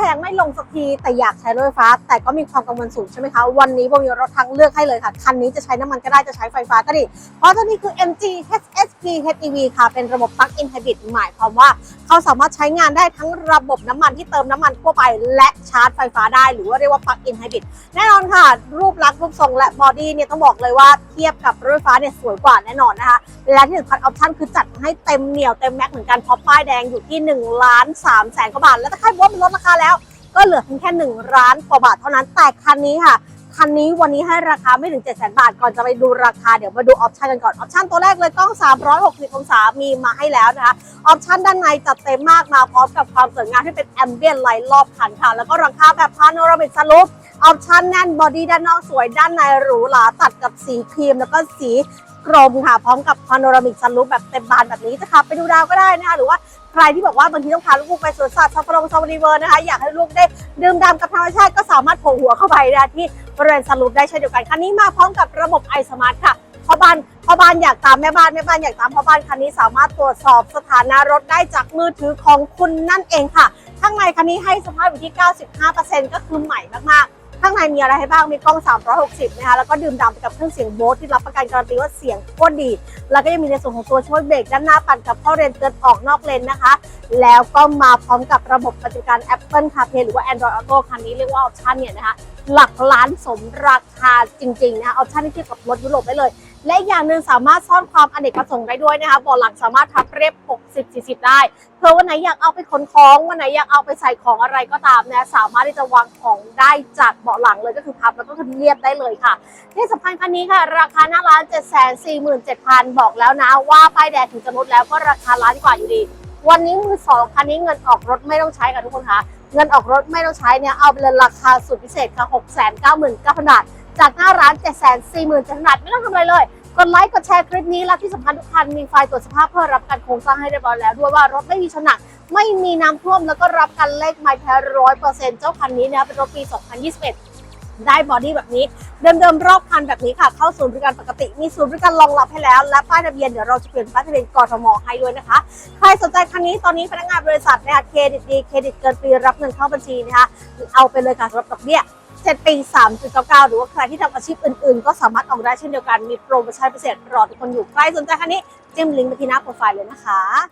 พงไม่ลงสักทีแต่อยากใช้รถไฟฟ้า แต่ก็มีความกังวลสูงใช่ไหมคะวันนี้โบมีรถทางเลือกให้เลยค่ะ คันนี้จะใช้น้ำมันก็ได้จะใช้ไฟฟ้าก็ดี เพราะตัวนี้คือ MG HSP HEV ค่ะ เป็นระบบ Plug-in Hybrid หมายความว่า เขาสามารถใช้งานได้ทั้งระบบน้ำมันที่เติมน้ำมันทั่วไป และชาร์จไฟฟ้าได้ หรือว่าเรียกว่า Plug-in Hybrid แน่นอนค่ะ รูปลักษณ์รูปทรงและบอดี้เนี่ยต้องบอกเลยว่าเทียบกับรถไฟฟ้าเนี่ยสวยกว่าแน่นอนนะคะและที่สำคัญออปชั่นคือจัดให้เต็มเหนียวเต็มแม็กเหมือนกันเพราะป้ายแดงอยู่ที่1ล้าน3แสนกว่าบาทแล้วถ้าใครบอกว่ามันลดราคาแล้ว ก็เหลือเพียงแค่1ล้านกว่าบาทเท่านั้นแต่คันนี้ค่ะคันนี้วันนี้ให้ราคาไม่ถึง 7 0 0 0 0 บาท ก่อนจะไปดูราคาเดี๋ยวมาดูออปชันกันก่อน ออปชันตัวแรกเลยกล้อง 360 องศา มีมาให้แล้วนะคะ ออปชันด้านในจัดเต็มมากมาพร้อมกับความสวยงามที่เป็นแอมเบียนไลท์รอบคันค่ะ แล้วก็รังคาแบบพาโนรามิกสลูปออปชันแน่นบอดี้ด้านนอกสวยด้านในหรูหราตัดกับสีครีม แล้วก็สี กรมค่ะ พร้อมกับพาโนรามิกสลูปแบบเต็มบานแบบนี้จะขับไปดูดาวก็ได้นะคะหรือว่าใครที่บอกว่าบางทีต้องพาลูกไปสวนสัตว์ซัฟารีซัฟารีเวิร์นะคะ อยากให้ลูกได้ดื่มด่ำกับธรรมชาติก็สามารถโผล่หัวเข้าไปนะคะที่บริเวณสรุปได้เช่นเดียวกันคันนี้มาพร้อมกับระบบ i Smart ค่ะพ่อบ้านพ่อบ้านอยากตามแม่บ้านแม่บ้านอยากตามพ่อบ้านคันนี้สามารถตรวจสอบสถานะรถได้จากมือถือของคุณนั่นเองค่ะข้างในคันนี้ให้สภาพอยู่ที่ 95%ก็คือใหม่มากๆ ข้างในมีอะไรให้บ้าง มีกล้อง 360 นะคะ แล้วก็ดื่มด่ำไปกับเครื่องเสียงโบสที่รับประกันการันตีว่าเสียงโคตรดี แล้วก็ยังมีในส่วนของตัวช่วยเบรกด้านหน้าปั่นกับข้อเลนเตือนออกนอกเลนนะคะ แล้วก็มาพร้อมกับระบบปฏิบัติการ Apple CarPlay หรือว่า Android Auto คันนี้เรียกว่าออปชันเนี่ยนะคะ หลักล้านสมราคาจริงๆนะคะออปชันที่เทียบกับรถยุโรปได้เลย และอย่างหนึ่งสามารถซ่อนความอเนกประสงค์ได้ด้วยนะคะเบาะหลังสามารถทับเรียบ 60 40 ได้ เพื่อวันไหนอยากเอาไปขนของวันไหนอยากเอาไปใส่ของอะไรก็ตามนะสามารถที่จะวางของได้จากเบาะหลังเลยก็คือพับแล้วก็คือเรียบได้เลยค่ะที่สำคัญคันนี้ค่ะ ราคาหน้าร้าน 7 4 7 0 0 0 บอกแล้วนะ ว่าป้ายแดงถึงจะลดแล้วก็ราคาล้านกว่าอยู่ดี วันนี้มือสองคันนี้เงินออกรถไม่ต้องใช้ค่ะทุกคนคะเงินออกรถไม่ต้องใช้เนี่ยเอาไปเลยราคาสุดพิเศษค่ะ6 9 9 0 0 0บาทจากหน้าร้าน 7 4 7 0 0 0บาทไม่ต้องทำอะไรเลย กดไลค์กดแชร์คลิปนี้และที่สำคัญทุกคันมีไฟล์ตรวจสภาพเพื่อรับการโครงสร้างให้เรียบร้อยแล้วด้วยว่ารถไม่มีชนหนักไม่มีน้ำท่วมแล้วก็รับการเลขไมล์แท้ร้อยเปอร์เซ็นต์เจ้าคันนี้เนี่ยเป็นรถปี 2021 ได้บอดี้แบบนี้ เดิมๆรอบคันแบบนี้ค่ะ เข้าศูนย์บริการปกติ มีศูนย์บริการรองรับให้แล้ว และป้ายทะเบียนเดี๋ยวเราจะเปลี่ยนป้ายทะเบียนกทมให้ด้วยนะคะ ใครสนใจคันนี้ตอนนี้พนักงานบริษัทนะคะเครดิตดีเครดิตเกินปีรับเงินเข้าบัญชีนะคะเอาไปเลยค่ะสำหรับดอกเบี้ย เซตปี3.99 หรือว่าใครที่ทำอาชีพอื่นๆ ก็สามารถออกได้เช่นเดียวกัน มีโปรโมชั่นพิเศษรอทุกคนอยู่ใครสนใจคันนี้จิ้มลิงก์ไปที่หน้าโปรไฟล์เลยนะคะ